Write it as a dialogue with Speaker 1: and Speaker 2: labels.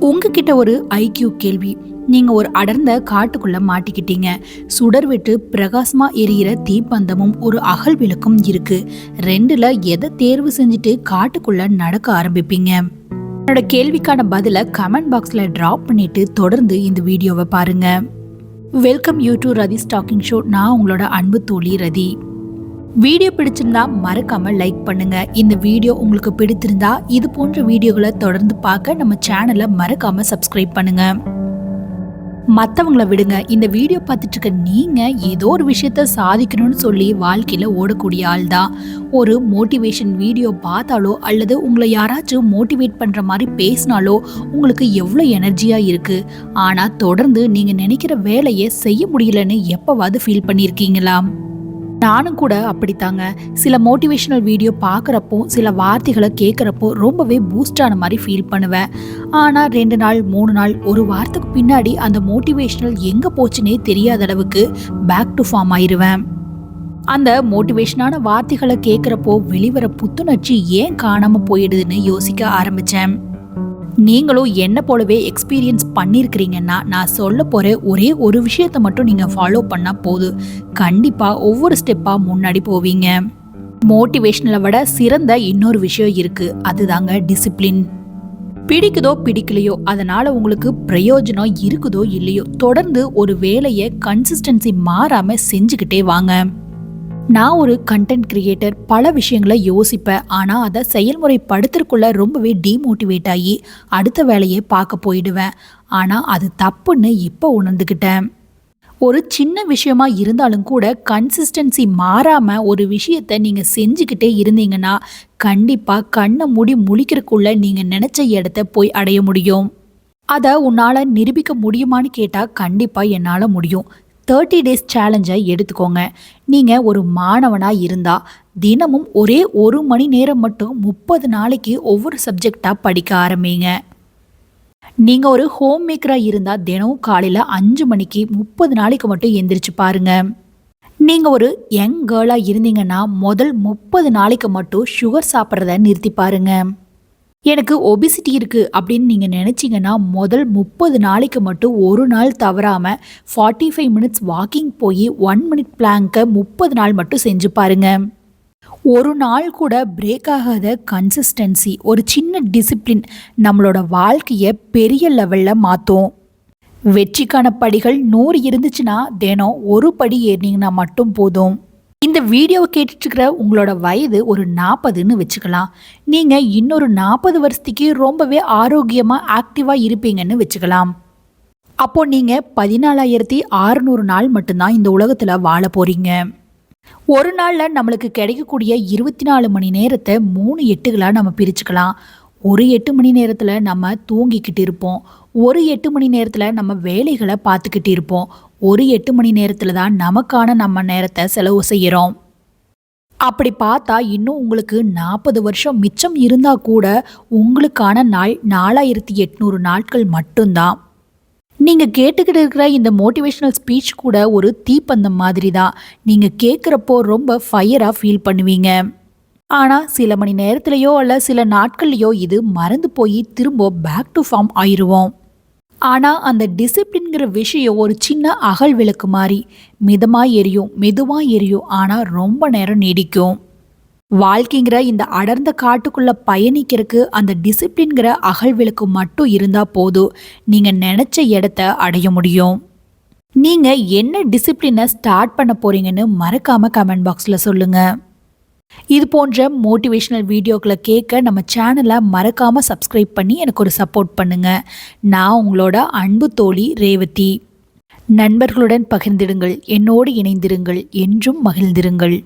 Speaker 1: உங்ககிட்ட ஒரு ஐக்யூ கேள்வி. நீங்க ஒரு அடர்ந்த காட்டுக்குள்ள மாட்டிக்கிட்டீங்க. சுடர் விட்டு பிரகாசமா எரியிற தீப்பந்தமும் ஒரு அகல் விளக்கும் இருக்கு. ரெண்டுல எதை தேர்வு செஞ்சுட்டு காட்டுக்குள்ள நடக்க ஆரம்பிப்பீங்க? என்னோட கேள்விக்கான பதிலை கமெண்ட் பாக்ஸ்ல டிராப் பண்ணிட்டு தொடர்ந்து இந்த வீடியோவை பாருங்க. Welcome you to Rathi stalking show நான் உங்களோட அன்பு தோழி ரதி. வீடியோ பிடிச்சிருந்தா மறக்காம லைக் பண்ணுங்க. இந்த வீடியோ உங்களுக்கு பிடித்திருந்தா இது போன்ற வீடியோகளை தொடர்ந்து பார்க்க நம்ம சேனலை மறக்காம சப்ஸ்கிரைப் பண்ணுங்க. மற்றவங்கள விடுங்க. இந்த வீடியோ பார்த்துட்டு இருக்க நீங்கள் ஏதோ ஒரு விஷயத்த சாதிக்கணும்னு சொல்லி வாழ்க்கையில் ஓடக்கூடிய ஆள் தான். ஒரு மோட்டிவேஷன் வீடியோ பார்த்தாலோ அல்லது உங்களை யாராச்சும் மோட்டிவேட் பண்ணுற மாதிரி பேசினாலோ உங்களுக்கு எவ்வளோ எனர்ஜியாக இருக்குது ஆனால் தொடர்ந்து நீங்கள் நினைக்கிற வேலையை செய்ய முடியலன்னு எப்போவாவது ஃபீல் பண்ணியிருக்கீங்களா? நானும் கூட அப்படித்தாங்க. சில மோட்டிவேஷனல் வீடியோ பார்க்குறப்போ சில வார்த்தைகளை கேட்குறப்போ ரொம்பவே பூஸ்டான மாதிரி ஃபீல் பண்ணுவேன். ஆனால் ரெண்டு நாள் மூணு நாள் ஒரு வாரத்துக்கு பின்னாடி அந்த மோட்டிவேஷனல் எங்கே போச்சுன்னே தெரியாத அளவுக்கு பேக் டு ஃபார்ம் ஆயிடுவேன் அந்த மோட்டிவேஷனான வார்த்தைகளை கேட்குறப்போ வெளிவர புத்துணர்ச்சி ஏன் காணாமல் போயிடுதுன்னு யோசிக்க ஆரம்பித்தேன் நீங்களும் என்ன போலவே எக்ஸ்பீரியன்ஸ் பண்ணியிருக்கிறீங்கன்னா நான் சொல்ல போகிற ஒரே ஒரு விஷயத்தை மட்டும் நீங்கள் ஃபாலோ பண்ணால் போதும். கண்டிப்பாக ஒவ்வொரு ஸ்டெப்பாக முன்னாடி போவீங்க. மோட்டிவேஷனலை விட சிறந்த இன்னொரு விஷயம் இருக்குது அதுதாங்க டிசிப்ளின் பிடிக்குதோ பிடிக்கலையோ அதனால் உங்களுக்கு பிரயோஜனம் இருக்குதோ இல்லையோ தொடர்ந்து ஒரு வேலையை கன்சிஸ்டன்சி மாறாமல் செஞ்சுக்கிட்டே வாங்க. நான் ஒரு கண்டென்ட் கிரியேட்டர் பல விஷயங்களை யோசிப்பேன். ஆனால் அதை செயல்முறைப்படுத்துறதுக்குள்ள ரொம்பவே டீமோட்டிவேட் ஆகி அடுத்த வேலையை பார்க்க போயிடுவேன். ஆனால் அது தப்புன்னு இப்போ உணர்ந்துக்கிட்டேன் ஒரு சின்ன விஷயமா இருந்தாலும் கூட கன்சிஸ்டன்சி மாறாமல் ஒரு விஷயத்தை நீங்கள் செஞ்சுக்கிட்டே இருந்தீங்கன்னா கண்டிப்பாக கண்ணை மூடி முழிக்கிறக்குள்ளே நீங்கள் நினச்ச இடத்த போய் அடைய முடியும். அதை உன்னால் நிரூபிக்க முடியுமான்னு கேட்டால் கண்டிப்பாக என்னால் முடியும். தேர்ட்டி டேஸ் சேலஞ்சை எடுத்துக்கோங்க. நீங்கள் ஒரு மாணவனாக இருந்தால் தினமும் ஒரே ஒரு மணி நேரம் மட்டும் முப்பது நாளைக்கு ஒவ்வொரு சப்ஜெக்டாக படிக்க ஆரம்பிங்க. நீங்கள் ஒரு ஹோம் மேக்கராக இருந்தால் தினமும் காலையில் அஞ்சு மணிக்கு முப்பது நாளைக்கு மட்டும் எந்திரிச்சு பாருங்க. நீங்கள் ஒரு யங் கேர்ளாக இருந்தீங்கன்னா முதல் முப்பது நாளைக்கு மட்டும் சுகர் சாப்பிட்றத நிறுத்தி பாருங்கள் எனக்கு ஒபிசிட்டி இருக்குது அப்படின்னு நீங்கள் நினச்சிங்கன்னா முதல் முப்பது நாளைக்கு மட்டும் ஒரு நாள் தவறாமல் ஃபார்ட்டி ஃபைவ் மினிட்ஸ் வாக்கிங் போய் ஒன் மினிட் பிளாங்கை முப்பது நாள் மட்டும் செஞ்சு பாருங்கள் ஒரு நாள் கூட பிரேக் ஆகாத கன்சிஸ்டன்சி ஒரு சின்ன டிசிப்ளின் நம்மளோட வாழ்க்கையை பெரிய லெவலில் மாற்றும் வெற்றிக்கான படிகள் நூறு இருந்துச்சுன்னா தினம் ஒரு படி ஏறினீங்கன்னா மட்டும் போதும். இந்த வீடியோவை கேட்டுட்ருக்கிற உங்களோட வயது ஒரு நாற்பதுன்னு வச்சுக்கலாம். நீங்கள் இன்னொரு நாற்பது வருஷத்துக்கு ரொம்பவே ஆரோக்கியமாக ஆக்டிவாக இருப்பீங்கன்னு வச்சுக்கலாம். அப்போது நீங்கள் பதினாலாயிரத்தி அறுநூறு நாள் மட்டும்தான் இந்த உலகத்தில் வாழ போகிறீங்க ஒரு நாளில் நம்மளுக்கு கிடைக்கக்கூடிய இருபத்தி நாலு மணி நேரத்தை மூணு எட்டுகளாக நம்ம பிரிச்சுக்கலாம். ஒரு எட்டு மணி நேரத்தில் நம்ம தூங்கிக்கிட்டு இருப்போம். ஒரு எட்டு மணி நேரத்தில் நம்ம வேலைகளை பார்த்துக்கிட்டு இருப்போம். ஒரு எட்டு மணி நேரத்தில் தான் நமக்கான நம்ம நேரத்தை செலவு செய்கிறோம் அப்படி பார்த்தா இன்னும் உங்களுக்கு நாற்பது வருஷம் மிச்சம் இருந்தால் கூட உங்களுக்கான நாள் நாலாயிரத்தி எட்நூறு நாட்கள் மட்டும்தான். நீங்கள் கேட்டுக்கிட்டு இருக்கிற இந்த மோட்டிவேஷ்னல் ஸ்பீச் கூட ஒரு தீப்பந்தம் மாதிரி தான் நீங்கள் கேட்குறப்போ ரொம்ப ஃபயராக ஃபீல் பண்ணுவீங்க. ஆனால் சில மணி நேரத்துலையோ அல்ல சில நாட்கள்லையோ இது மறந்து போய் திரும்ப பேக் டு ஃபார்ம் ஆயிடுவோம் ஆனால் அந்த டிசிப்ளின்கிற விஷயம் ஒரு சின்ன அகல் விளக்கு மாதிரி மிதமாக எரியும் மெதுவாக எரியும் ஆனால் ரொம்ப நேரம் நீடிக்கும். வாழ்க்கைங்கிற இந்த அடர்ந்த காட்டுக்குள்ளே பயணிக்கிறதுக்கு அந்த டிசிப்ளின்கிற அகல் விளக்கு மட்டும் இருந்தால் போதும். நீங்கள் நினச்ச இடத்த அடைய முடியும். நீங்கள் என்ன டிசிப்ளினை ஸ்டார்ட் பண்ண போகிறீங்கன்னு மறக்காமல் கமெண்ட் பாக்ஸில் சொல்லுங்கள் இது போன்ற மோட்டிவேஷ்னல் வீடியோக்களை கேட்க நம்ம சேனலை மறக்காமல் சப்ஸ்கிரைப் பண்ணி எனக்கு ஒரு சப்போர்ட் பண்ணுங்கள் நான் உங்களோட அன்பு தோழி ரேவதி. நண்பர்களுடன் பகிர்ந்திடுங்கள். என்னோடு இணைந்திருங்கள். என்றும் மகிழ்ந்திருங்கள்.